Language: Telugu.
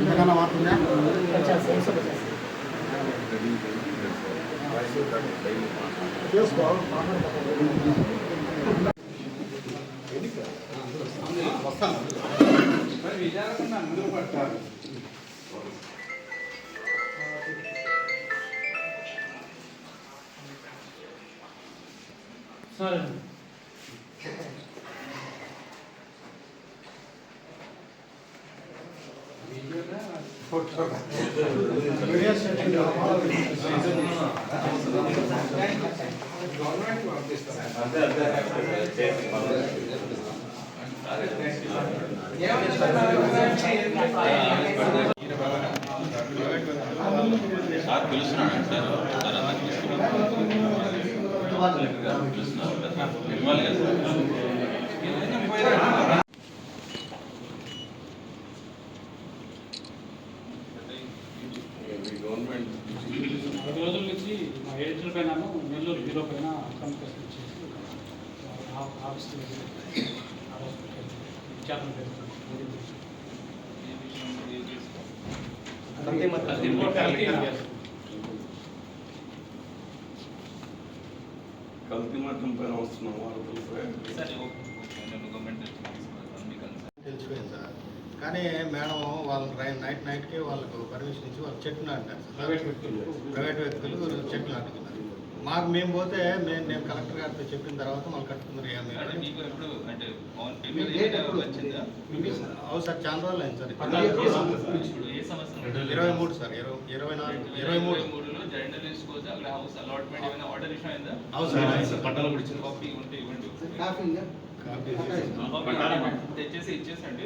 ఇంతకన్నా మారుతుందా చేసుకో వస్తాను మరి విచారకుండా అందరూ పడతారు సరే సార్ పిలుస్తున్నాడు సార్. సార్ అందరికీ పిలుస్తున్నారు. కదా సార్. గవర్నమెంట్ ఐదు రోజుల నుంచి మా ఏజెంట్ల పైన నెల్లూరు బ్యూరో పైన కమ్యూనికేషన్ ఇచ్చేసి ఆ- ఆఫీస్కి వెళ్ళి ఆ రోజు విచారణ జరుగుతుంది రిపోర్ట్ కల్తీ కల్తీ మట్టం పైన వస్తున్న వార్తలపై కానీ మేడం వాళ్ళకి రై- నైట్ నైట్కి వాళ్ళకు పర్మిషన్ ఇచ్చి వాళ్ళు చెట్లు నాటుతారు ప్రైవేట్ వ్యక్తులు. ప్రైవేట్ వ్యక్తులు చెట్లు నాటుతున్నారు మాకు మేము పోతే మేము నేను కలెక్టర్ గారితో చెప్పిన తర్వాత వాళ్ళు కట్టుకున్నారు. అవును సార్ చాలా రోజులు అయింది సార్. ఇరవై మూడు సార్ ఇరవై ఇరవై నాలుగు ఇరవై మూడు. తెచ్చేసి ఇచ్చేసండి.